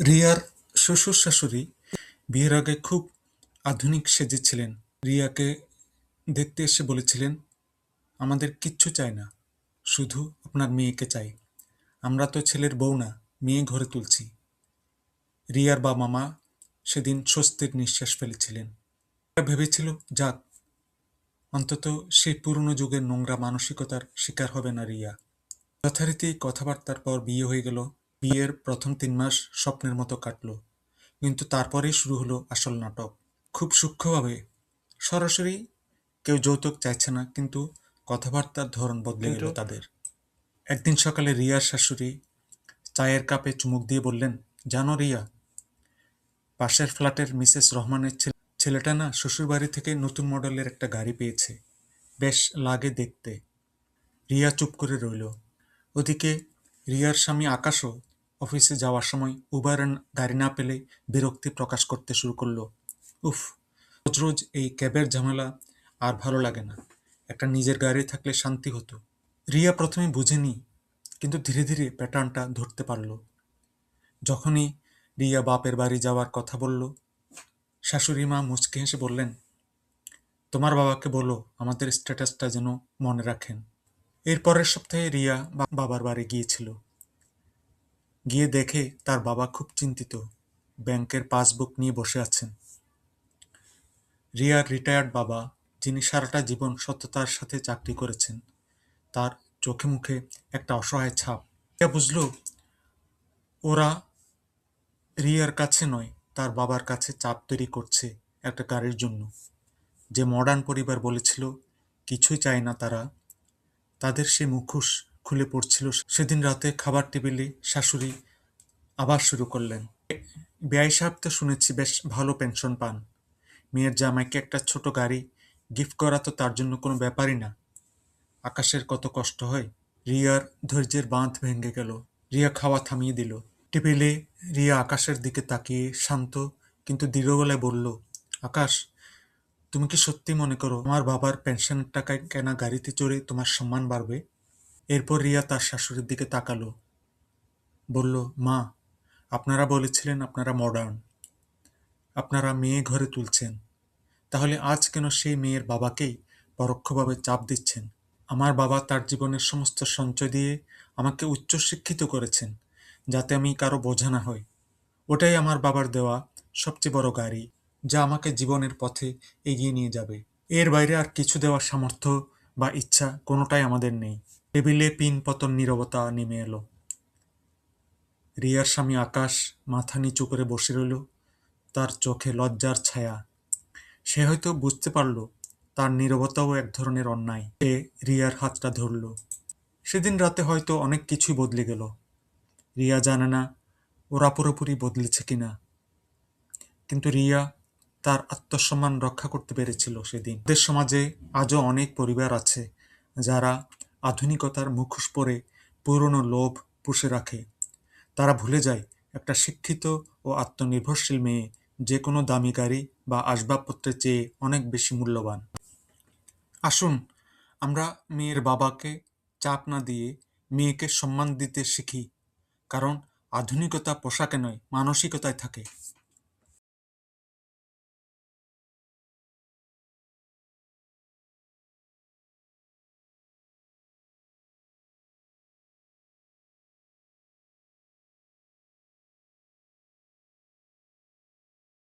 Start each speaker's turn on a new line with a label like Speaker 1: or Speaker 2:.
Speaker 1: রিয়ার শ্বশুর শাশুড়ি বিয়ের আগে খুব আধুনিক সেজেছিলেন। রিয়াকে দেখতে এসে বলেছিলেন, আমাদের কিচ্ছু চাই না, শুধু আপনার মেয়েকে চাই। আমরা তো ছেলের বউ না, মেয়ে ঘরে তুলছি। রিয়ার বা মামা সেদিন স্বস্তির নিঃশ্বাস ফেলেছিলেন। ভেবেছিল, যাক, অন্তত সেই পুরনো যুগের নোংরা মানসিকতার শিকার হবে না রিয়া। যথারীতি কথাবার্তার পর বিয়ে হয়ে গেল। বিয়ের প্রথম তিন মাস স্বপ্নের মতো কাটলো কিন্তু তারপরেই শুরু হলো আসল নাটক। খুব সূক্ষ্মভাবে সরাসরি কেউ যৌতুক চাইছে না কিন্তু কথাবার্তার ধরন বদলে গেল তাদের। একদিন সকালে রিয়ার শাশুড়ি চায়ের কাপে চুমুক দিয়ে বললেন জানো রিয়া পাশের ফ্ল্যাটের মিসেস রহমানের ছেলে ছেলেটা না শ্বশুরবাড়ি থেকে নতুন মডেলের একটা গাড়ি পেয়েছে। বেশ লাগে দেখতে। রিয়া চুপ করে রইল। ওদিকে রিয়ার স্বামী আকাশও অফিসে যাওয়ার সময় উবার গাড়ি না পেলে বিরক্তি প্রকাশ করতে শুরু করল। উফ রোজ রোজ এই ক্যাবের ঝামেলা আর ভালো লাগে না। একটা নিজের গাড়ি থাকলে শান্তি হতো। রিয়া প্রথমে বুঝেনি, কিন্তু ধীরে ধীরে প্যাটার্নটা ধরতে পারল। যখনই রিয়া বাপের বাড়ি যাওয়ার কথা বলল, শাশুড়ি মা মুচকে হেসে বললেন, তোমার বাবাকে বলো, আমাদের স্ট্যাটাসটা যেন মনে রাখেন। এরপরের সপ্তাহে রিয়া বাবার বাড়ি গিয়েছিল। গিয়ে দেখে তার বাবা খুব চিন্তিত। ব্যাংকের পাসবুক নিয়ে বসে আছেন। রিয়ার রিটায়ার্ড বাবা, যিনি সারাটা জীবন সততার সাথে চাকরি করেছেন, তার চোখে মুখে একটা অসহায় ছাপ। রিয়া বুঝলো, ওরা রিয়ার কাছে নয়, তার বাবার কাছে চাপ তৈরি করছে একটা গাড়ির জন্য। যে মডার্ন পরিবার বলেছিল, কিছুই চায় না তারা। তাদের সে মুখোশ খুলে পড়ছিল। সেদিন রাতে খাবার টেবিলে শাশুড়ি আবার শুরু করলেন। ব্যয় সাহেব তো শুনেছি বেশ ভালো পেনশন পান। মেয়ের জামাইকে একটা ছোট গাড়ি গিফট করা তো তার জন্য কোনো ব্যাপারই না। আকাশের কত কষ্ট হয়। রিয়ার ধৈর্যের বাঁধ ভেঙে গেল। রিয়া খাওয়া থামিয়ে দিল। টেবিলে রিয়া আকাশের দিকে তাকিয়ে শান্ত কিন্তু দৃঢ় গলায় বলল, আকাশ, তুমি কি সত্যি মনে করো আমার বাবার পেনশনের টাকায় কেনা গাড়িতে চড়ে তোমার সম্মান বাড়বে? এরপর রিয়া তার শাশুড়ির দিকে তাকালো। বলল, মা, আপনারা বলেছিলেন আপনারা মডার্ন আপনারা মেয়ে ঘরে তুলছেন। তাহলে আজ কেন সেই মেয়ের বাবাকেই পরোক্ষভাবে চাপ দিচ্ছেন? আমার বাবা তার জীবনের সমস্ত সঞ্চয় দিয়ে আমাকে উচ্চশিক্ষিত করেছেন, যাতে আমি কারও বোঝা না হই। ওটাই আমার বাবার দেওয়া সবচেয়ে বড় গাড়ি, যা আমাকে জীবনের পথে এগিয়ে নিয়ে যাবে। এর বাইরে আর কিছু দেওয়ার সামর্থ্য বা ইচ্ছা কোনোটাই আমাদের নেই। টেবিলে পিন পতন নীরবতা নেমে এলো। রিয়ার স্বামী আকাশ মাথা নিচু করে বসে রইল। তার চোখে লজ্জার ছায়া। সে হয়তো বুঝতে পারল, তার নীরবতাও এক ধরনের অন্যায়। সে রিয়ার হাতটা ধরল। সেদিন রাতে হয়তো অনেক কিছুই বদলে গেল। রিয়া জানে না ওরা পুরোপুরি বদলেছে কিনা। কিন্তু রিয়া তার আত্মসম্মান রক্ষা করতে পেরেছিল সেদিন। দেশ সমাজে আজও অনেক পরিবার আছে যারা আধুনিকতার মুখোশ পরে পুরনো লোভ পুষে রাখে। তারা ভুলে যায়, একটা শিক্ষিত ও আত্মনির্ভরশীল মেয়ে, যে কোনো দামি গাড়ি বা আসবাবপত্রের চেয়ে অনেক বেশি মূল্যবান। আসুন, আমরা মেয়ের বাবাকে চাপ না দিয়ে মেয়েকে সম্মান দিতে শিখি, কারণ আধুনিকতা পোশাকে নয়, মানসিকতায় থাকে।